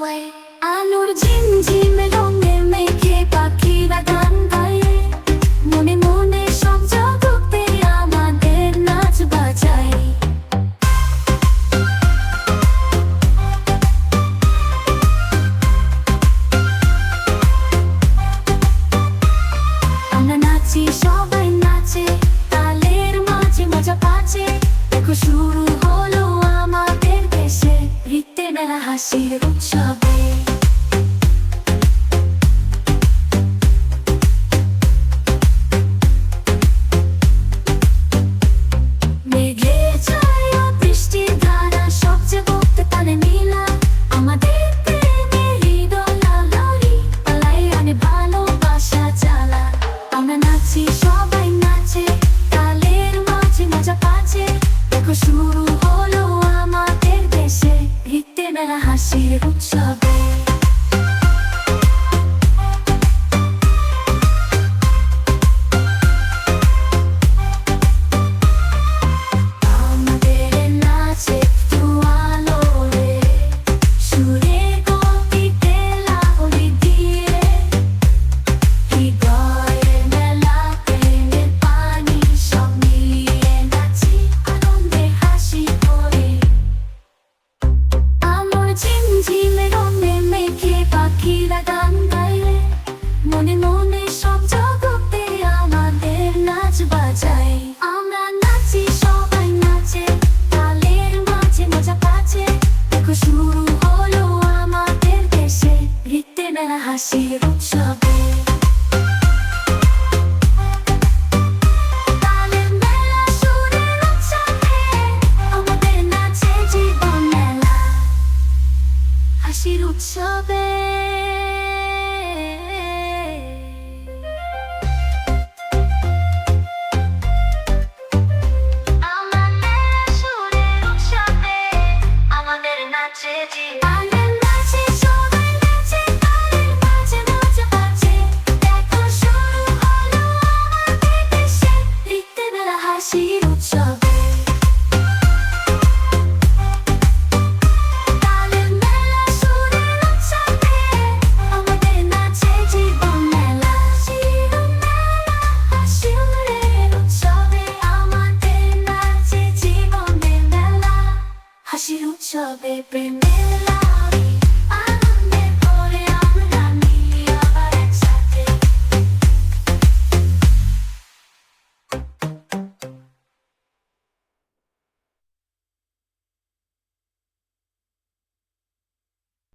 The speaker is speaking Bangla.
way. I know the gym হাসির উৎসবে see you. নাচ বাজায় আমরা নাচি সবাই নাচে তালের মাঝে মজা পাচ্ছে দেখো শুরু আমাদের দেশে নৃত্যে মেলা হাসির উৎসবে হাসির উৎসবে। baby, me